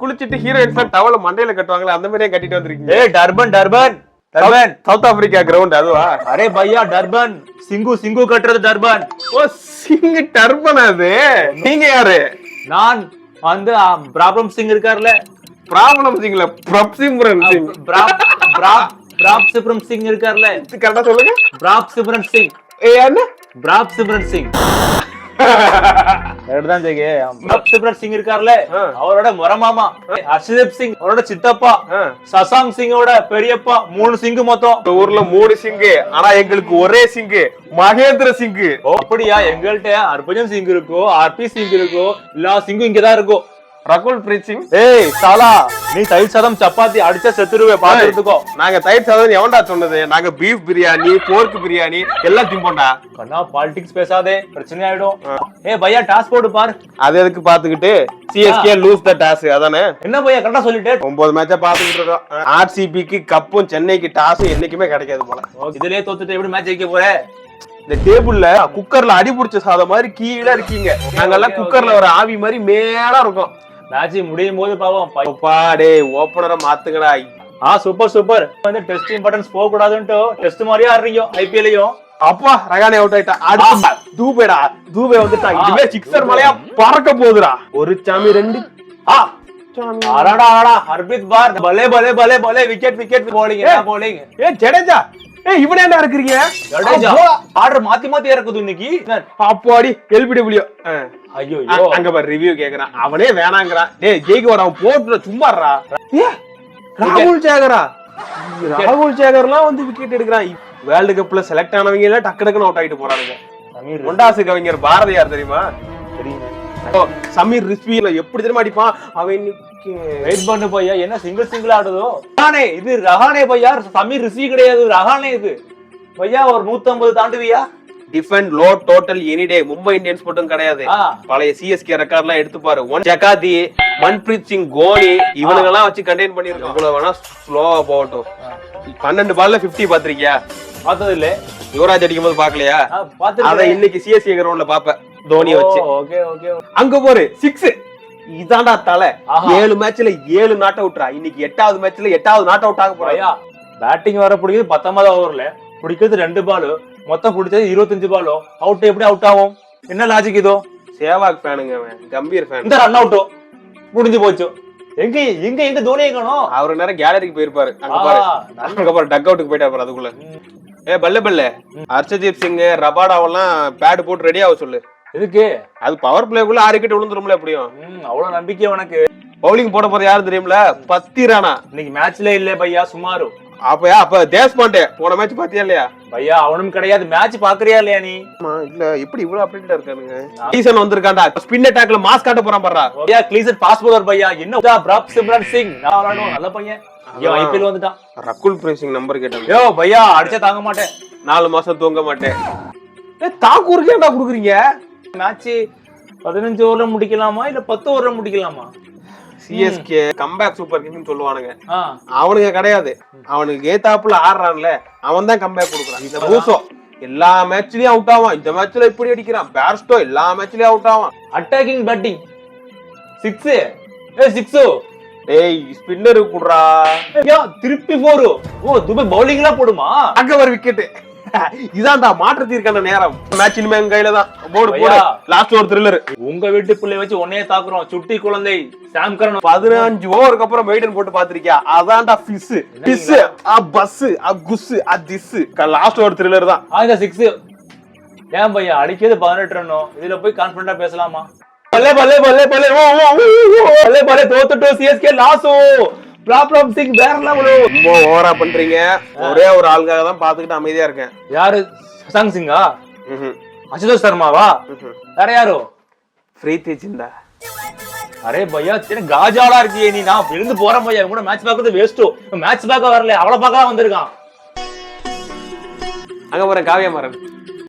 குளிச்சிட்டு ஹீரோயின்ஸ் டவல மண்டையில கட்டுவாங்களே அந்த மாதிரியே கட்டிட்டு வந்திருக்கீங்க. ஏ turban turban turban. South Africa ground அதுவா? அரே பையா டர்பன். சிங்கு சிங்கு கட்டுறது டர்பன். ஓ சிங் டர்பன் அது? நீங்க யாரு? நான் வந்து ப்ராப்ளம் சிங் இருக்கார்ல. ப்ராப்ளம் சிங்ல பிரப்சிம்ரன் சிங். பிராப் பிராப் பிராப் சிப்ரம் சிங் இருக்கார்ல. கரெக்டா சொல்லுங்க. பிராப் சிப்ரன் சிங். ஏ என்ன பிராப் சிப்ரன் சிங். தான் ஜெகே. சிப்ரன் சிங் இருக்கார்ல. அவரோட முறமாமா ஹர்ஷதீப் சிங் அவரோட சித்தப்பா. சசாங் சிங்கோட பெரியப்பா மூணு சிங்கு மொத்தம். இந்த ஊர்ல மூணு சிங்கு ஆனா எங்களுக்கு ஒரே சிங்கு மகேந்திர சிங்கு. அப்படியா? எங்கள்கிட்ட அர்பஜன் சிங் இருக்கோ ஆர்பி சிங் இருக்கோ எல்லா சிங்கும் இங்கதான் இருக்கும் ரகுல் பிரீத் சிங். ஏய் சாலா நீ தயிர் சாதம் சப்பாத்தி அடிச்சா செத்துருவே பாத்துறதுக்கோ நாங்க தயிர் சாதம் எவன்டா சொன்னது? நாங்க பீஃப் பிரியாணி போர்க் பிரியாணி எல்லாம் திம்போண்டா? கண்ணா பாலிடிக்ஸ் பேசாதே பிரச்சனை ஆயிடும். ஏ பையா டாஸ் போடு பார். அது எதுக்கு பாத்துக்கிட்டு? சிஎஸ்கே லூஸ் த டாஸ் அதானே? என்ன பையா கரெக்டா சொல்லிட்டே? ஒன்பது மேட்சா பாத்துக்கிட்டு இருக்கோம். ஆர்சிபிக்கு கப்பும் சென்னைக்கு டாஸும் என்னைக்குமே கிடைக்காது போல. இதுலயே தோத்துட்டு எப்படி மேட்ச் ஜெயிக்க போற? இந்த டேபிள்ல குக்கர்ல அடி புடிச்ச சாதம் மாதிரி கீழே இருக்கீங்க. நாங்கெல்லாம் குக்கர்ல ஒரு ஆவி மாதிரி மேல இருக்கோம். மேட்ச் முடியும் போது பாவம். பை- அப்பா டேய் ஓப்பனரை மாத்துங்கடா. ஆ சூப்பர் சூப்பர் வந்து டெஸ்ட் இம்பார்ட்டன்ஸ் போக கூடாதுன்ட்டு டெஸ்ட் மாதிரியே ஆடுறீங்க ஐபிஎல்லையும் அப்பா ரகானே அவுட் ஆயிட்டா. அடுத்து தூபேடா. தூபே வந்துட்டா. இதுவே சிக்ஸர் மலையா பறக்க போகுதுடா. ஒரு சாமி ரெண்டு. ஆ. ஆடாடா ஆடா ஹர்பித் பார். பலே பலே பலே பலே. விக்கெட் விக்கெட் போலிங் போலிங் ஏ ஜடேஜா. ஏ இவனே என்ன இருக்கிறீங்க ஆர்டர் மாத்தி மாத்தி இறக்குது இன்னைக்கு. அப்பாடி எல்பிடபிள்யூ ஐயோ அங்க பாரு ரிவ்யூ கேக்குறான். அவனே வேணாங்கிறான். டேய் ஜெயிக்க வர அவன் போட்டு சும்மாறா ராகுல் சேகரா ராகுல் சேகர்லாம் வந்து விக்கெட் எடுக்கிறான். வேர்ல்டு கப்ல செலக்ட் ஆனவங்க எல்லாம் டக்கு டக்குன்னு அவுட் ஆயிட்டு போறானுங்க. முண்டாசு கவிஞர் பாரதியார் தெரியுமா? தெரியுமே. சமீர் ரிஸ்வில எப்படி தெரியுமா அடிப்பான்? அவன் வெயிட் பண்ணு பையா என்ன சிங்கிள் சிங்கிள் ஆடுதோ? ரஹானே இது ரஹானே பையா? சமீர் ரிஷி கிடையாது ரஹானே இது. பையா ஒரு 150 தாண்டுவியா? Defend low total any day Mumbai Indians மட்டும் கிடையாது. பழைய சிஎஸ்கே ரெக்கார்ட் எல்லாம் எடுத்து பாரு. ஒன் ஜகாதி மன்பிரீத் சிங் கோனி இவனுங்க எல்லாம் வச்சு கண்டெயின் பண்ணிருக்கோம் இவ்வளவு வேணா ஸ்லோவா போகட்டும். பன்னெண்டு பால்ல 50 பாத்திருக்கியா பார்த்தது இல்ல யுவராஜ் அடிக்கும் போது பாக்கலையா. அத இன்னைக்கு சிஎஸ்கே கிரவுண்ட்ல பாப்ப தோனிய வச்சு. அங்க போரு சிக்ஸ் இதான்டா தலை. ஏழு மேட்ச்ல ஏழு நாட் அவுட்ரா இன்னைக்கு எட்டாவது மேட்ச்ல எட்டாவது நாட் அவுட் ஆக போறாயா பேட்டிங் வர பிடிக்குது பத்தொன்பது ஓவர்ல பிடிக்கிறது ரெண்டு பால் மொத்தம் பிடிச்சது இருபத்தஞ்சு பாலோ அவுட் எப்படி அவுட் ஆகும்? என்ன லாஜிக் இதோ? சேவாக் ஃபேனுங்க அவன். கம்பீர் ஃபேன் இந்த ரன் அவுட்டோ முடிஞ்சு போச்சு. எங்க எங்க எங்க தோனியை காணோம்? அவரு நேரம் கேலரிக்கு போயிருப்பாரு. அங்க பாரு. அங்க பாரு டக் அவுட்டுக்கு போயிட்டாரு அதுக்குள்ள. ஏ பல்ல பல்ல. ஹர்ஷதீப் சிங் ரபாடாவெல்லாம் பேட் போட்டு ரெடி ஆக சொல்லு. எதுக்கு? அது பவர் பிளேக்குள்ள ஆறு விக்கெட் விழுந்துரும்ல எப்படியும்? ம், அவ்வளவு நம்பிக்கை உனக்கு. பவுலிங் போட போறது யாரும் தெரியும்ல? பத்தி ராணா இன்னைக்கு மேட்ச்ல இல்ல பையா சுமாரு. அப்ப அப்ப தேஷ்பாண்டே போன மேட்ச் பாத்தியா இல்லையா? பையா அவனும் கிடையாது. மேட்ச் பாக்குறியா இல்லையா நீ? இல்ல எப்படி இவ்வளவு அப்டேட்டா இருக்கானுங்க? சீசன் வந்திருக்காண்டா ஸ்பின் அட்டாக்ல மாஸ் காட்ட போறான் பாடுறா பையா கிளீசர் பாஸ் பவுலர் பையா. என்ன பிராப் சிம்ரன் சிங் நல்ல பையன். ஐயோ ஐபிஎல் வந்துட்டான். ரகுல் பிரேசிங் நம்பர் கேட்டாங்க யோ பையா அடிச்சா தாங்க மாட்டேன். நாலு மாசம் தூங்க மாட்டேன். ஏ தாக்கூருக்கு ஏன்டா குடுக்குறீங்க? மேட்ச் பதினஞ்சு ஓவர்ல முடிக்கலாமா? இல்ல பத்து ஓவர்ல முடிக்கலாமா? சிஎஸ்கே கம்பேக் சூப்பர் கிங்ஸ் சொல்லுவானுங்க. ஆ. அவனுங்க கிடையாது. அவனுக்கு ஏத்தாப்புல ஆடுறான்ல அவன் தான் கம்பேக் கொடுக்குறான். இந்த பூசோ எல்லா மேட்ச்லயும் அவுட் ஆவான். இந்த மேட்ச்ல இப்படி அடிக்கிறான். பேர்ஸ்டோ எல்லா மேட்ச்லயும் அவுட் ஆவான். அட்டாக்கிங் பேட்டிங் சிக்ஸ் ஏ சிக்ஸ் டேய் ஸ்பின்னர் குடுறா. திருப்பி போரு ஓ துபாய் பவுலிங்லாம் போடுமா? அங்க ஒரு விக்கெட் இதான்டா மாற்றத்திற்கான நேரம் மேட்ச் இனிமே எங்க கையில தான் போடு போடு. லாஸ்ட் ஒரு த்ரில்லர் உங்க வீட்டு பிள்ளை வச்சு உன்னையே தாக்குறோம் சுட்டி குழந்தை சாம் கரன் பதினஞ்சு ஓவருக்கு அப்புறம் மெய்டன் போட்டு பாத்திருக்கியா அதான்டா பிஸ் பிஸ் ஆ பஸ் ஆ குஸ் ஆ திஸ் லாஸ்ட் ஒரு த்ரில்லர் தான் ஆக சிக்ஸ் ஏன் பையா அடிக்கிறது பதினெட்டு ரன்னோ இதுல போய் கான்பிடண்டா பேசலாமா பல்லே பல்லே பல்லே பல்லே பல்லே பல்லே தோத்துட்டோம் சிஎஸ்கே லாஸோ ப்ராப்ளம் சிங் வேற லெவலோ ரொம்ப ஓவரா பண்றீங்க. ஒரே ஒரு ஆளுக்காக தான் பாத்துக்கிட்டு அமைதியா இருக்கேன். யாரு? சசாங் சிங்கா. அசுதோஷ் சர்மாவா. வேற யாரோ? பிரீத்தி சிந்தா. அரே பையா சின்ன காஜாலா இருக்கியே நீ. நான் இருந்து போறேன் பையா. கூட மேட்ச் பார்க்கறது வேஸ்ட்டோ மேட்ச் பார்க்க வரல. அவளை பார்க்க தான் வந்திருக்கான். அங்க போறேன் காவியா மாறன்